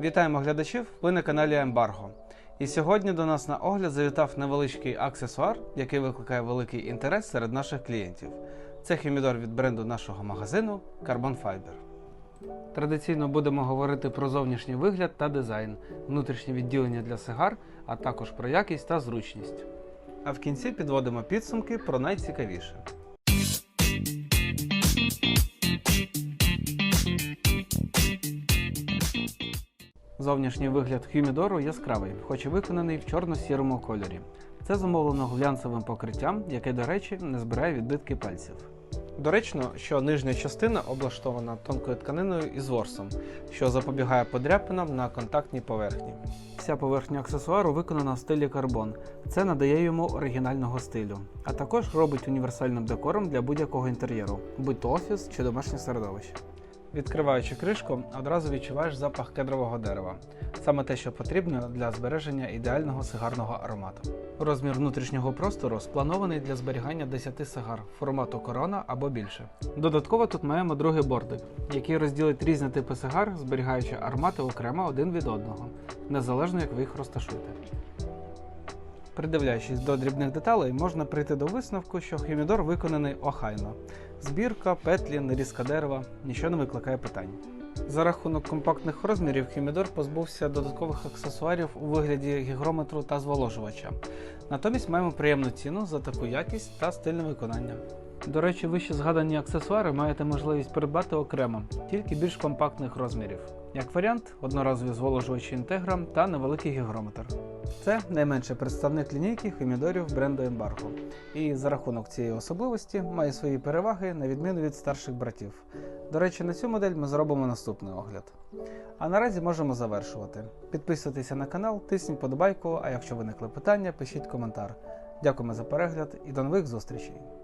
Вітаємо глядачів! Ви на каналі Ембарго. І сьогодні до нас на огляд завітав невеличкий аксесуар, який викликає великий інтерес серед наших клієнтів. Це хімідор від бренду нашого магазину Carbon Fiber. Традиційно будемо говорити про зовнішній вигляд та дизайн, внутрішнє відділення для сигар, а також про якість та зручність. А в кінці підводимо підсумки про найцікавіше. Зовнішній вигляд хюмідору яскравий, хоч і виконаний в чорно-сірому кольорі. Це зумовлено глянцевим покриттям, яке, до речі, не збирає відбитки пальців. Доречно, що нижня частина облаштована тонкою тканиною із ворсом, що запобігає подряпинам на контактній поверхні. Вся поверхня аксесуару виконана в стилі карбон. Це надає йому оригінального стилю, а також робить універсальним декором для будь-якого інтер'єру, будь то офіс чи домашнє середовище. Відкриваючи кришку, одразу відчуваєш запах кедрового дерева, саме те, що потрібно для збереження ідеального сигарного аромату. Розмір внутрішнього простору спланований для зберігання 10 сигар формату корона або більше. Додатково тут маємо другий бордик, який розділить різні типи сигар, зберігаючи аромати окремо один від одного, незалежно як ви їх розташуєте. Придивляючись до дрібних деталей, можна прийти до висновку, що хімідор виконаний охайно. Збірка, петлі, нарізка дерева нічого не викликає питань. За рахунок компактних розмірів хімідор позбувся додаткових аксесуарів у вигляді гігрометру та зволожувача. Натомість маємо приємну ціну за таку якість та стильне виконання. До речі, вище згадані аксесуари маєте можливість придбати окремо, тільки більш компактних розмірів. Як варіант, одноразові зволожувачі інтегра та невеликий гігрометр. Це найменший представник лінійки хімідорів бренду Embargo. І за рахунок цієї особливості має свої переваги на відміну від старших братів. До речі, на цю модель ми зробимо наступний огляд. А наразі можемо завершувати. Підписуйтеся на канал, тисніть подобайку, а якщо виникли питання, пишіть коментар. Дякуємо за перегляд і до нових зустрічей!